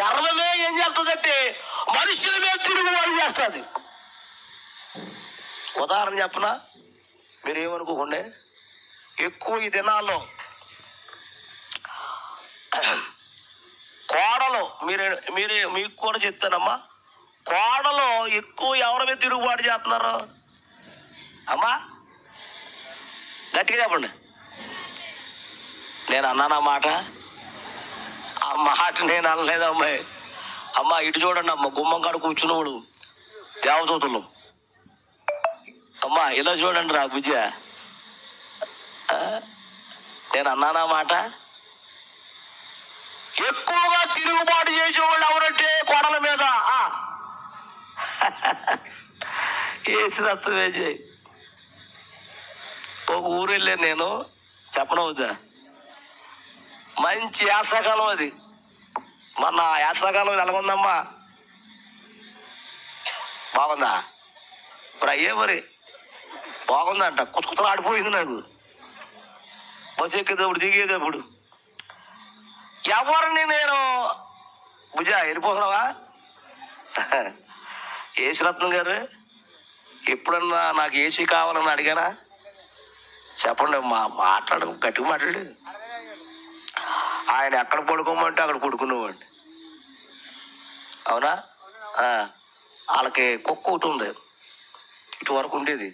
గర్వమే ఏం చేస్తుందంటే మనుషుల మీద తిరుగుబాటు చేస్తుంది. ఉదాహరణ చెప్పనా? మీరు ఏమనుకోకండి ఎక్కువ ఈ దినాల్లో కోడలు మీరు మీరు మీకు కూడా చెప్తానమ్మా. కోడలు ఎక్కువ ఎవరి మీద తిరుగుబాటు చేస్తున్నారు? అమ్మా గట్టిగా చెప్పండి. నేను అన్నానా మాట? ఆ మాట నేను అనలేదు అమ్మాయి అమ్మ ఇటు చూడండి అమ్మ గుమ్మం కాడ కూర్చున్నవాడు దేవదూతలు. అమ్మా ఇలా చూడండి రా విజయ. నేను అన్నానా మాట? ఎక్కువగా తిరుగుబాటు చేసేవాళ్ళు ఎవరంటే కోడల మీద? ఆ. వేసినత్తు ఒక ఊరు వెళ్ళాను నేను. చెప్పనవుద్దా మంచి యాసకాలం అది. నా యాత్రాకాలం ఎలాగుందమ్మా? బాగుందా? ఇప్పుడు అయ్యే మరి. బాగుందంట. కొత్త కొత్తలు ఆడిపోయింది నాకు. బస్సు ఎక్కేటప్పుడు దిగేటప్పుడు. ఎవరిని నేను భుజ వెళ్ళిపోతున్నావా? ఏసీ రత్నం గారు ఎప్పుడన్నా నాకు ఏసీ కావాలని అడిగానా చెప్పండి మా మాట్లాడు గట్టిగా మాట్లాడు. ఆయన ఎక్కడ పడుకోమంటే అక్కడ పడుకునేవాడిని అవునా? వాళ్ళకి కుక్క ఒకటి ఉంది. ఇటు వరకు ఉండేది.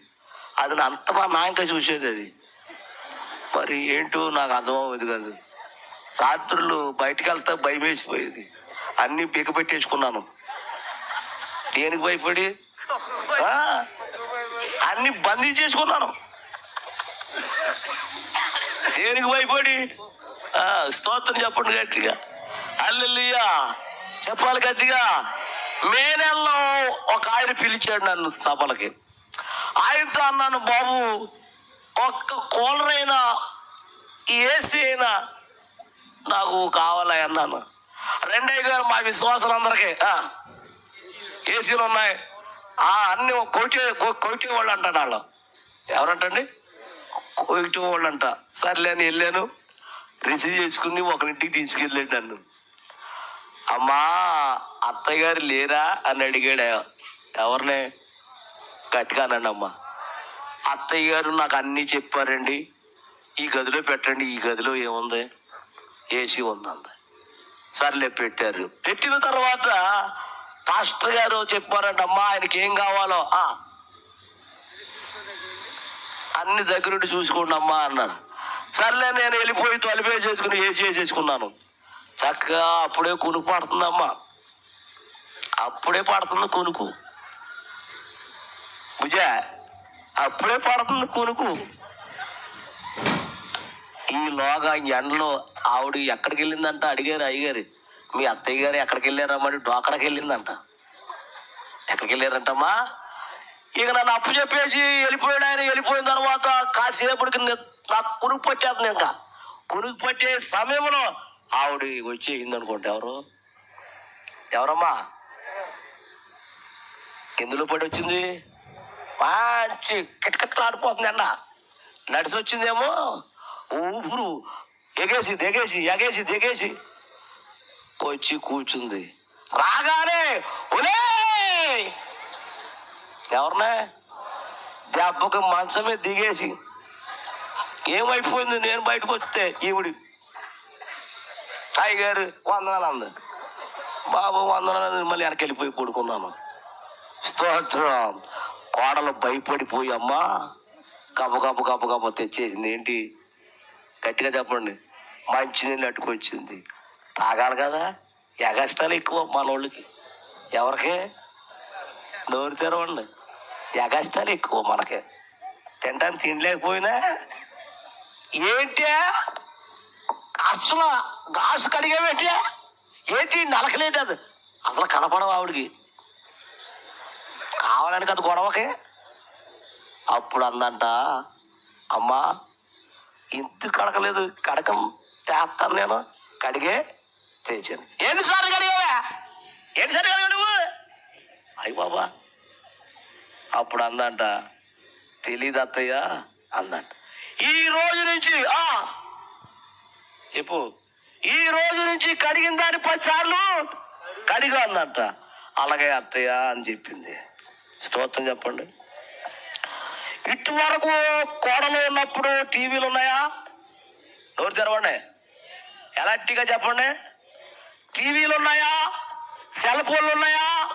అది నా అంత మా నాయక చూసేది అది. మరి ఏంటో నాకు అర్థమవుతుంది కాదు. రాత్రులు బయటికి వెళ్తా భయం వేసిపోయేది. అన్నీ పీక పెట్టేసుకున్నాను. దేనికి భయపడి? అన్ని బంధించేసుకున్నాను దేనికి భయపడి? స్తోత్రం చెప్పండి గట్టిగా. అల్లెల్లియా చెప్పాలి గట్టిగా. మే నెలలో ఒక ఆయన పిలిచాడు నన్ను సభలకి. ఆయనతో అన్నాను బాబు ఒక్క కూలర్ అయినా ఏసీ అయినా నాకు కావాలి అన్నాను. రెండయ్య గారు మా విశ్వాసాలు అందరికీ ఏసీలు ఉన్నాయి. ఆ, అన్ని కొట్టి కొట్టి వాళ్ళు అంటాడు వాళ్ళు. ఎవరంటండి? కొట్టి వాళ్ళు అంట. సర్లే అని వెళ్ళాను. రిసీవ్ చేసుకుని ఒకరింటికి తీసుకెళ్ళాడు నన్ను. అమ్మా అత్తయ్య గారు లేరా అని అడిగాడు ఎవరిని? గట్టిగానండి అన్నాడు అమ్మా అత్తయ్య గారు నాకు అన్నీ చెప్పారండి. ఈ గదిలో పెట్టండి ఈ గదిలో ఏముంది? ఏసీ ఉందండి. సర్లే పెట్టారు. పెట్టిన తర్వాత పాస్టర్ గారు చెప్పారంట అమ్మా ఆయనకి ఏం కావాలో? ఆ, అన్ని దగ్గరుండి చూసుకోండి అమ్మా అన్నారు. సర్లే నేను వెళ్ళిపోయి తొలిపే చేసుకుని ఏసీ వేసేసుకున్నాను. చక్కగా అప్పుడే కొనుక్కు పడుతుందమ్మా. అప్పుడే పడుతుంది కొనుకు భుజ అప్పుడే పడుతుంది కొనుకు ఈ లోగా ఎండలో ఆవిడ ఎక్కడికి వెళ్ళిందంట? అడిగారు అయ్యగారు. మీ అత్తయ్య గారు ఎక్కడికి వెళ్ళారమ్మని డోకడకి వెళ్ళిందంట. ఎక్కడికి వెళ్ళారంటమ్మా? ఇక నన్ను అప్పు చెప్పేసి వెళ్ళిపోయాడు ఆయన. వెళ్ళిపోయిన తర్వాత కాసేపటికి నాకు కొనుక్కు పట్టేస్తుంది ఇంకా. కొనుక్కు పట్టే సమయంలో ఆవిడ వచ్చేసింది అనుకోండి ఎవరు? ఎవరమ్మా? ఎందులో పడి వచ్చింది. మంచి కిటకిటలాడిపోతుంది అన్న. నడిచి వచ్చిందేమో ఊపురు ఎగేసి దిగేసి ఎగేసి దిగేసి. వచ్చి కూర్చుంది. రాగానే ఒలే ఎవరినే? దెబ్బకి మంచమే దిగేసి. ఏమైపోయింది? నేను బయటకు వస్తే ఈవిడి టైగర్ వందనాలు అంది బాబు వందనాలు మళ్ళీ వెనక్కి వెళ్ళిపోయి కూడుకున్నాను స్తోత్రం. కోడలు భయపడిపోయి అమ్మా కప్ప కప్ప కప్ప కప్ప తెచ్చేసింది. ఏంటి? గట్టిగా చెప్పండి. మంచినీళ్ళు అట్టుకొచ్చింది తాగాలి కదా? ఎగస్టాలు ఎక్కువ మన వాళ్ళకి ఎవరికి? నోరు తెరవండి. ఎగస్టాలు ఎక్కువ మనకి. తింటానికి తినలేకపోయినా? ఏంటి? అసలు గాసు కడిగావేంటి ఏంటి? నలకలేంటి అది? అసలు కనపడవు ఆవిడికి. కావాలని కదా గొడవకి? అప్పుడు అందంట అమ్మా ఇంత కడకలేదు కడకం తేస్తాను నేను. కడిగే తెచ్చాను ఎన్నిసార్లు కడిగావా? ఎన్నిసార్లు కడిగా నువ్వు? అయ్యి బాబా. అప్పుడు అందంట తెలీదు అత్తయ్య. అందంట ఈ రోజు నుంచి ఆ చెప్పు. ఈ రోజు నుంచి కడిగిన దాని పది సార్లు కడిగా అలాగే అత్తయ్య అని చెప్పింది. స్తోత్రం చెప్పండి. ఇటు వరకు కోడలు ఉన్నప్పుడు టీవీలు ఉన్నాయా? నోరు తెరవండి. ఎలాంటిగా చెప్పండి. టీవీలు ఉన్నాయా? సెల్ ఫోన్లు ఉన్నాయా?